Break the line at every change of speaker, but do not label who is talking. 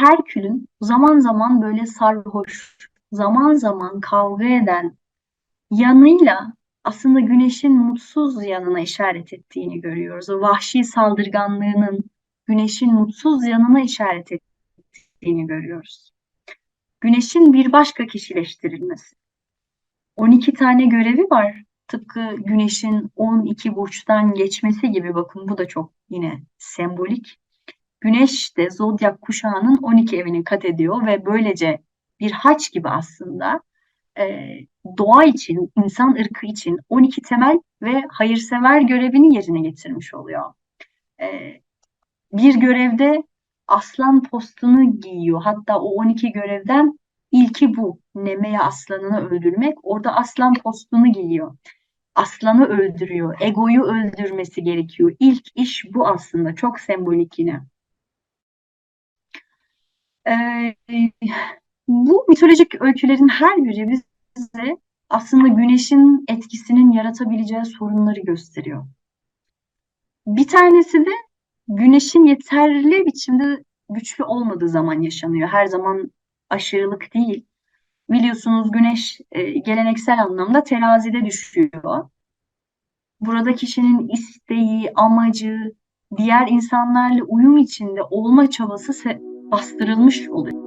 Herkül'ün zaman zaman böyle sarhoş, zaman zaman kavga eden yanıyla aslında güneşin mutsuz yanına işaret ettiğini görüyoruz. O vahşi saldırganlığının güneşin mutsuz yanına işaret ettiğini görüyoruz. Güneşin bir başka kişileştirilmesi. 12 tane görevi var. Tıpkı güneşin 12 burçtan geçmesi gibi bakın bu da çok yine sembolik. Güneş de zodyak kuşağının 12 evini kat ediyor ve böylece bir haç gibi aslında e, doğa için, insan ırkı için 12 temel ve hayırsever görevini yerine getirmiş oluyor. E, bir görevde aslan postunu giyiyor. Hatta o 12 görevden ilki bu. Nemeye aslanını öldürmek. Orada aslan postunu giyiyor. Aslanı öldürüyor. Egoyu öldürmesi gerekiyor. İlk iş bu aslında. Çok sembolik yine. Ee, bu mitolojik öykülerin her biri bize aslında güneşin etkisinin yaratabileceği sorunları gösteriyor. Bir tanesi de güneşin yeterli biçimde güçlü olmadığı zaman yaşanıyor. Her zaman aşırılık değil. Biliyorsunuz güneş e, geleneksel anlamda terazide düşüyor. Burada kişinin isteği, amacı, diğer insanlarla uyum içinde olma çabası bastırılmış oluyor.